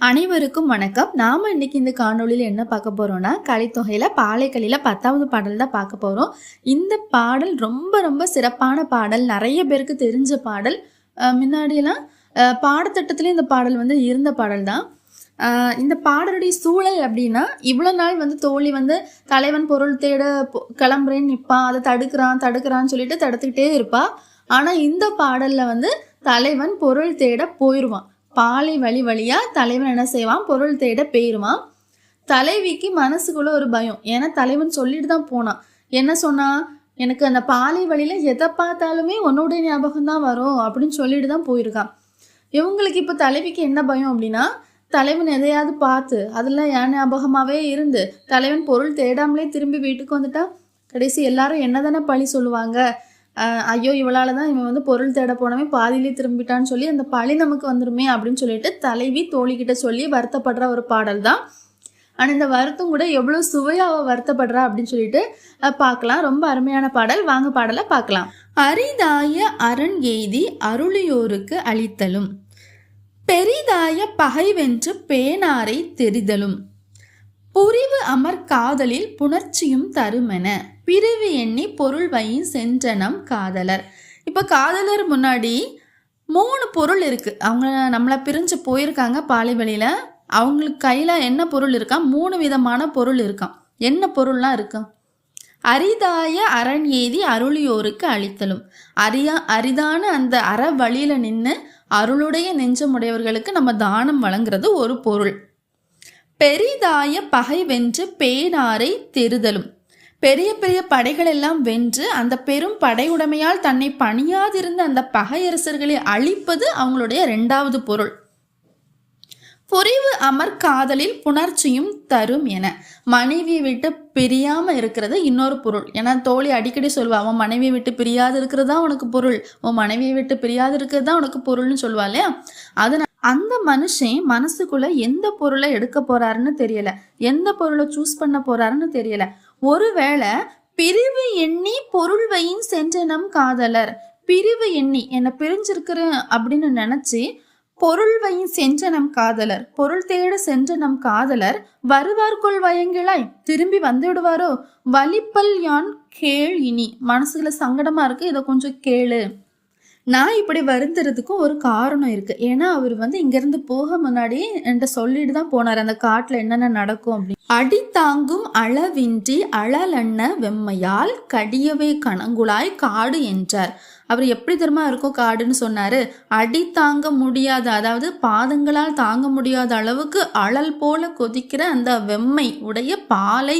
அனைவருக்கும் வணக்கம். நாம இன்னைக்கு இந்த காணொளியில் என்ன பார்க்க போறோம்னா கலைத்தொகையில் பாலைக்கலியில பத்தாவது பாடல் தான் பார்க்க போறோம். இந்த பாடல் ரொம்ப ரொம்ப சிறப்பான பாடல். நிறைய பேருக்கு தெரிஞ்ச பாடல். முன்னாடியெல்லாம் அஹ் பாடத்திட்டத்திலே இந்த பாடல் வந்து இருந்த பாடல் தான். இந்த பாடலுடைய சூழல் அப்படின்னா இவ்வளோ நாள் வந்து தோழி வந்து தலைவன் பொருள் தேட போ- கிளம்புறேன்னு நிற்பான் அதை தடுக்கிறான் தடுக்கிறான்னு சொல்லிட்டு தடுத்துக்கிட்டே இருப்பா. ஆனால் இந்த பாடலில் வந்து தலைவன் பொருள் தேட போயிடுவான் பாலை வழி வழியாக தலைவன் என்ன செய்வான்? பொருள் தேட போயிடுவான் தலைவிக்கு மனசுக்குள்ள ஒரு பயம். ஏன்னா தலைவன் சொல்லிட்டு தான் போனான். என்ன சொன்னா? எனக்கு அந்த பாலை வழியில் எதை பார்த்தாலுமே உன்னோட ஞாபகம் தான் வரும் அப்படின்னு சொல்லிட்டு தான் போயிருக்கான். இவங்களுக்கு இப்போ தலைவிக்கு என்ன பயம் அப்படின்னா தலைவன் எதையாவது பார்த்து அதெல்லாம் என் ஞாபகமாகவே இருந்து தலைவன் பொருள் தேடாமலே திரும்பி வீட்டுக்கு வந்துட்டா? கடைசி எல்லாரும் என்ன தானே பழி சொல்லுவாங்க? ஐயோ இவளால் தான் இவன் வந்து பொருள் தேட போனவன் பாதியிலே திரும்பிட்டான்னு சொல்லி அந்த பழி நமக்கு வந்துருமே அப்படின்னு சொல்லிட்டு தலைவி தோழிக்கிட்ட சொல்லி வருத்தப்படுற ஒரு பாடல் தான் ஆனால் இந்த வருத்தம் கூட எவ்வளோ சுவையாக வருத்தப்படுறா அப்படின்னு சொல்லிட்டு பார்க்கலாம். ரொம்ப அருமையான பாடல். வாங்க பாடலை பார்க்கலாம். அரிதாய அரண் எய்தி அருளியோருக்கு அளித்தலும் பெரிதாய பகைவென்று பேனாரை தெரிதலும் புரிவு அமர் காதலில் புணர்ச்சியும் தருமென பிரிவு எண்ணி பொருள் வையின் சென்றனம் காதலர். இப்போ காதலர் முன்னாடி மூணு பொருள் இருக்குது அவங்க நம்மளை பிரிஞ்சு போயிருக்காங்க பாலை அவங்களுக்கு கையில் என்ன பொருள் இருக்கா? மூணு விதமான பொருள் இருக்கான் என்ன பொருள்லாம் இருக்கா? அரிதாய அரண் ஏதி அருளியோருக்கு அளித்தலும். அரியா அரிதான அந்த அற வழியில் நின்று அருளுடைய நெஞ்சமுடையவர்களுக்கு நம்ம தானம் வழங்குறது ஒரு பொருள். பெரிதாய பகை வென்று பேனாரை தெருதலும். பெரிய பெரிய படைகள் எல்லாம் வென்று அந்த பெரும் படையுடைமையால் தன்னை பணியாதிருந்த அந்த பகையரசர்களை அழிப்பது அவங்களுடைய ரெண்டாவது பொருள். புரிவு அமர் காதலில் புணர்ச்சியும் தரும் என. மனைவியை விட்டு பிரியாம இருக்கிறது இன்னொரு பொருள். ஏன்னா தோழி அடிக்கடி சொல்வா உன் மனைவியை விட்டு பிரியாது இருக்கிறது தான் உனக்கு பொருள்? உன் மனைவியை விட்டு பிரியாது இருக்கிறது தான் உனக்கு பொருள்னு சொல்லுவா இல்லையா? அதனால அந்த மனுஷன் மனசுக்குள்ள எந்த பொருளை எடுக்க போறாருன்னு தெரியல. எந்த பொருளை சூஸ் பண்ண போறாருன்னு தெரியல. ஒருவேளை பிரிவு எண்ணி பொருள் வையின் சென்ற நம் காதலர். பிரிவு எண்ணி என்னை பிரிஞ்சிருக்கிறேன் அப்படின்னு நினைச்சு பொருள் வையின் சென்ற நம் காதலர். பொருள் தேட சென்ற நம் காதலர் வருவார்கொள் வயங்கிழாய் திரும்பி வந்துடுவாரோ வலிப்பல் யான் கேள் இனி. மனசுல சங்கடமா இருக்கு இதை கொஞ்சம் கேளு. நான் இப்படி வருந்துறதுக்கும் ஒரு காரணம் இருக்கு. ஏன்னா அவர் வந்து இங்கிருந்து போக முன்னாடி என்கிட்ட சொல்லிட்டு தான் போனார். அந்த காட்டில் என்னென்ன நடக்கும் அப்படின்னு. அடி தாங்கும் அளவின்றி அழலண்ண வெம்மையால் கடியவே கணங்குழாய் காடு என்றார். அவர் எப்படி தெரியுமா இருக்கும் காடுன்னு சொன்னார். அடி தாங்க முடியாத அதாவது பாதங்களால் தாங்க முடியாத அளவுக்கு அழல் போல கொதிக்கிற அந்த வெம்மை உடைய பாலை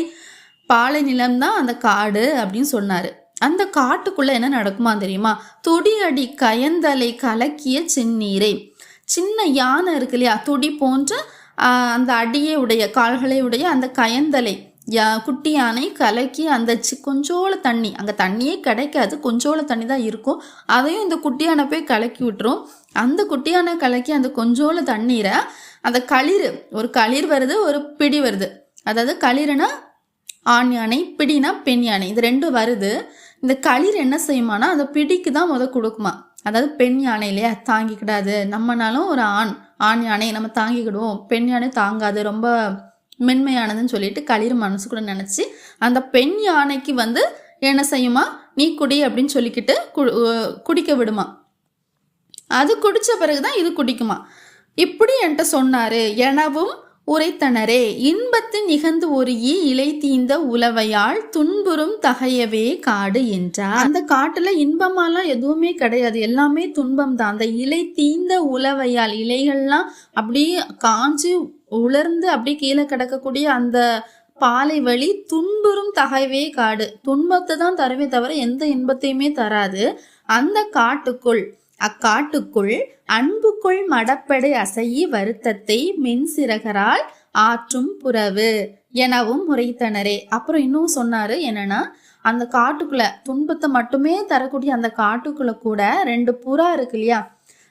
பாலை நிலம்தான் அந்த காடு அப்படின்னு சொன்னார். அந்த காட்டுக்குள்ள என்ன நடக்குமா தெரியுமா? துடி அடி கயந்தலை கலக்கிய சின்னீரை. சின்ன யானை இருக்கு இல்லையா? துடி போன்ற அந்த அடியே உடைய கால்களை உடைய அந்த கயந்தலை யா குட்டி யானை கலக்கி அந்த சி கொஞ்சோள தண்ணி அங்கே தண்ணியே கிடைக்காது கொஞ்சோள தண்ணி தான் இருக்கும். அதையும் இந்த குட்டி யானை போய் கலக்கி விட்டுரும். அந்த குட்டி யானை கலக்கி அந்த கொஞ்சோள தண்ணீரை அந்த களிர் ஒரு களிர் வருது ஒரு பிடி வருது. அதாவது களிர்னா ஆண் யானை பிடினா பெண் யானை இது ரெண்டும் வருது. இந்த களிர் என்ன செய்யுமானா அந்த பிடிக்கு தான் முத கொடுக்குமா. அதாவது பெண் யானை இல்லையா? தாங்கிக்கிடாது. நம்மனாலும் ஒரு ஆண் ஆண் யானை நம்ம தாங்கிக்கிடுவோம். பெண் யானை தாங்காது. ரொம்ப மென்மையானதுன்னு சொல்லிட்டு களிர் மனசுக்குள்ள நினச்சி அந்த பெண் யானைக்கு வந்து என்ன செய்யுமா? நீ குடி அப்படின்னு சொல்லிக்கிட்டு கு- குடிக்க விடுமா. அது குடிச்ச பிறகுதான் இது குடிக்குமா. இப்படி என்கிட்ட சொன்னார். எனவும் உரைத்தனரே இன்பத்து நிகழ்ந்து ஒரு ஈ இலை தீந்த உலவையால் துன்புறும் தகையவே காடு என்றார். அந்த காட்டுல இன்பமாலாம் எதுவுமே கிடையாது. எல்லாமே துன்பம் தான் அந்த இலை தீந்த உலவையால் இலைகள்லாம் அப்படியே காஞ்சு உலர்ந்து அப்படியே கீழே கிடக்கக்கூடிய அந்த பாலை வழி துன்புறும் தகைவே காடு. துன்பத்தை தான் தரவே தவிர எந்த இன்பத்தையுமே தராது. அந்த காட்டுக்குள் அக்காட்டுக்குள் அன்புக்குள் மடப்படை அசையி வருத்தத்தை மென்சிறகரால் ஆற்றும் புறவு எனவும் முறைத்தனரே அப்புறம் இன்னும் சொன்னாரு என்னன்னா அந்த காட்டுக்குள்ள துன்பத்தை மட்டுமே தரக்கூடிய அந்த காட்டுக்குள்ள கூட ரெண்டு புறா இருக்கு இல்லையா?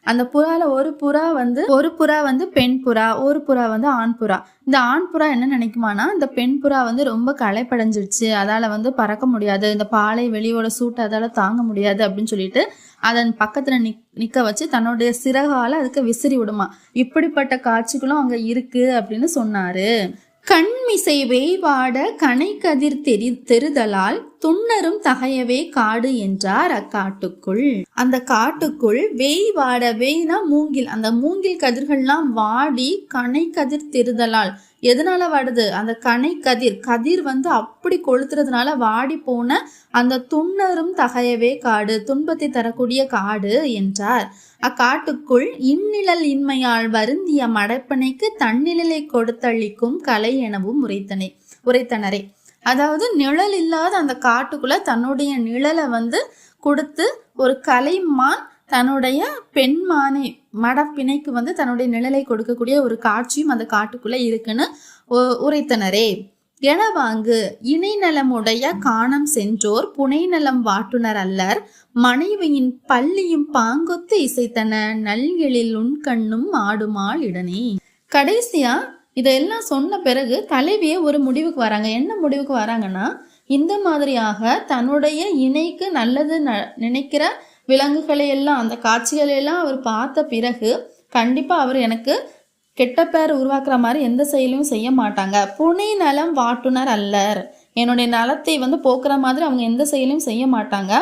அந்த புறால ஒரு புறா வந்து ஒரு புறா வந்து பெண் புறா ஒரு புறா வந்து ஆண் புறா. இந்த ஆண் புறா என்ன நினைக்குமானா இந்த பெண் புறா வந்து ரொம்ப களைப்படைஞ்சிருச்சு. அதால வந்து பறக்க முடியாது. இந்த பாலை வெளியோட சூட்டை அதால தாங்க முடியாது அப்படின்னு சொல்லிட்டு அதன் பக்கத்துல நிக் நிக்க வச்சு தன்னுடைய சிறகால அதுக்கு விசிறி விடுமா. இப்படிப்பட்ட காட்சிகளும் அங்க இருக்கு அப்படின்னு சொன்னாரு. கண்மிசை வேய்வாட கனைக்கதிர் தெரி தெருதலால் துண்ணரும் தகையவே காடு என்றார் அக்காட்டுக்குள். அந்த காட்டுக்குள் வேய் வாட வேய்னா மூங்கில் அந்த மூங்கில் கதிர்கள்லாம் வாடி கனை கதிர் தெருதலால் எதனால வாடுது? அந்த கனை கதிர். கதிர் வந்து அப்படி கொளுத்துறதுனால வாடி போன அந்த துண்ணரும் தகையவே காடு துன்பத்தை தரக்கூடிய காடு என்றார். அக்காட்டுக்குள் இந்நிழல் இன்மையால் வருந்திய மடப்பனைக்கு தன்னிழலை கொடுத்தளிக்கும் கலை எனவும் உரைத்தனை உரைத்தனரே. அதாவது நிழல் இல்லாத அந்த காட்டுக்குள்ள தன்னுடைய நிழலை வந்து கொடுத்து ஒரு கலைமான் தன்னுடைய பெண்மானை மடப்பிணைக்கு வந்து தன்னுடைய நிழலை கொடுக்கக்கூடிய ஒரு காட்சியும் அந்த காட்டுக்குள்ள இருக்குன்னு உ- உரைத்தனரே. எனவாங்கு இணை நலமுடைய காணம் சென்றோர் புனை நலம் வாட்டுனர் அல்லர். மனைவியின் பள்ளியும் பாங்கொத்து இசைத்தன நல்கெழில் உண்கண்ணும் ஆடுமாள் இடனே. கடைசியா இதெல்லாம் சொன்ன பிறகு தலைவியே ஒரு முடிவுக்கு வராங்க. என்ன முடிவுக்கு வராங்கன்னா இந்த மாதிரியாக தன்னுடைய இணைக்கு நல்லது ந- நினைக்கிற விலங்குகளையெல்லாம் அந்த காட்சிகளை எல்லாம் அவர் பார்த்த பிறகு கண்டிப்பாக அவர் எனக்கு கெட்ட பேர் உருவாக்குற மாதிரி எந்த செயலையும் செய்ய மாட்டாங்க. புனை நலம் வாட்டுனர் அல்லர். என்னுடைய நலத்தை வந்து போக்குற மாதிரி அவங்க எந்த செயலையும் செய்ய மாட்டாங்க.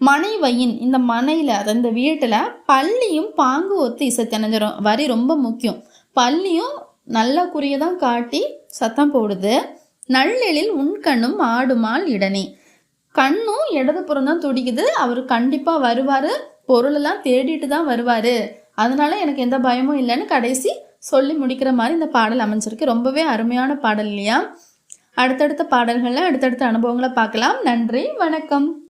மனைவையின் இந்த மனையில் அது இந்த வீட்டில் பள்ளியும் பாங்கு ஒத்து இசைத்தனஞ்சிரும் வரி ரொம்ப முக்கியம். பள்ளியும் நல்ல குறியை தான் காட்டி சத்தம் போடுது. நள்ளெழில் உன்கண்ணும் ஆடுமால் இடனே. கண்ணும் இடதுபுறம் தான் துடிக்குது. அவர் கண்டிப்பாக வருவார். பொருளெல்லாம் தேடிட்டு தான் வருவார். அதனால எனக்கு எந்த பயமும் இல்லைன்னு கடைசி சொல்லி முடிக்கிற மாதிரி இந்த பாடல் அமைஞ்சிருக்கு. ரொம்பவே அருமையான பாடல் இல்லையா? அடுத்தடுத்த பாடல்களில் அடுத்தடுத்த அனுபவங்களை பார்க்கலாம். நன்றி வணக்கம்.